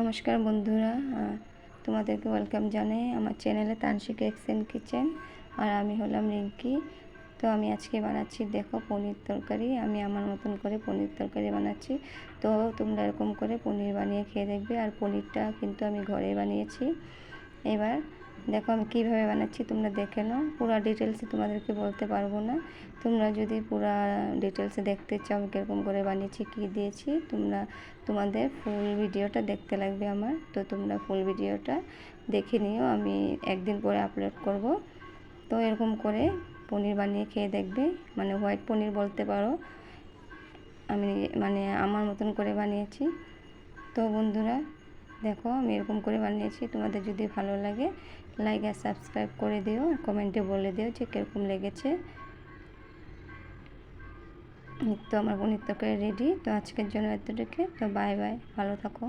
নমস্কার বন্ধুরা তোমাদেরকে ওয়েলকাম জানাই আমার চ্যানেলে তানসিক এক্সেন কিচেন আর আমি হলাম রিঙ্কি। তো আমি আজকে বানাচ্ছি, দেখো পনির তরকারি, আমি আমার মতন করে পনির তরকারি বানাচ্ছি। তো তোমরা এরকম করে পনির বানিয়ে খেয়ে দেখবে, আর পনিরটা কিন্তু আমি ঘরে বানিয়েছি। এবার দেখো আমি কীভাবে বানাচ্ছি, তোমরা দেখে নাও। পুরো ডিটেলসে তোমাদেরকে বলতে পারব না। তোমরা যদি পুরো ডিটেলসে দেখতে চাও আমি কীরকম করে বানিয়েছি, কী দিয়েছি, তোমরা তোমাদের ফুল ভিডিওটা দেখতে লাগবে আমার। তো তোমরা ফুল ভিডিওটা দেখে নিও, আমি একদিন পরে আপলোড করব। তো এরকম করে পনির বানিয়ে খেয়ে দেখবে। মানে হোয়াইট পনির বলতে পারো। আমি মানে আমার মতন করে বানিয়েছি। তো বন্ধুরা দেখো আমি এরকম করে বানিয়েছি, তোমাদের যদি ভালো লাগে লাইক আর সাবস্ক্রাইব করে দিও কমেন্টে বলে দিও যে কীরকম লেগেছে। তো আমার বোনের রেডি তো আজকের জন্য এতটুকু তো বাই বাই ভালো থাকো।